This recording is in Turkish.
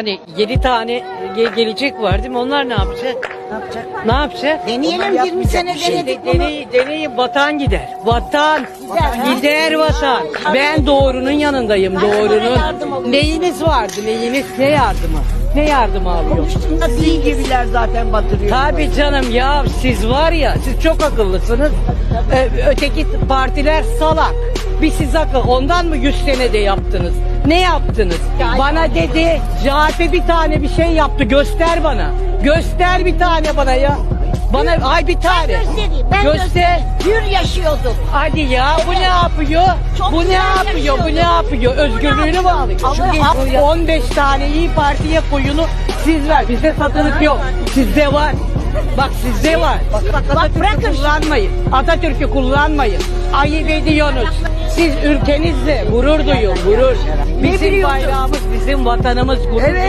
Hani 7 tane ge- gelecek var değil mi? Onlar ne yapacak? Ne yapacak? Ne yapacak? Deneyelim 20 sene denedik bunu. Deneyi, deneyi vatan gider. Vatan Gider, vatan. Ben doğrunun yanındayım doğrunun. Neyiniz vardı neyiniz? Ne yardımı? Ne yardımı alıyor? Konuştuğunda Sizin gibiler zaten batırıyor. Tabii canım ya siz var ya siz çok akıllısınız. Ee, öteki partiler salak. Bir siz akıl. Ondan mı 100 senede yaptınız? Ne yaptınız? Bana dedi CHP bir tane bir şey yaptı. Göster bana. Göster bir tane bana ya. Bana ay bir tane. Göstereyim. Ben Göster. göstereyim. Hür yaşıyordum. Hadi ya bu ne yapıyor? Çok bu ne güzel yapıyor? Bu ne yapıyor? Özgürlüğünü mü alıyor? Ama- Şu 15 tane iyi Parti'ye koyunu siz ver. Bizde satılık yok. Sizde var. Bak sizde var. Bak, Atatürk'ü bırakın. kullanmayın. Atatürk'ü kullanmayın. Ayıp ediyorsunuz. Siz ülkenizle gurur duyun, gurur. Bizim bayrağımız, bizim vatanımız gurur Evet. duyun.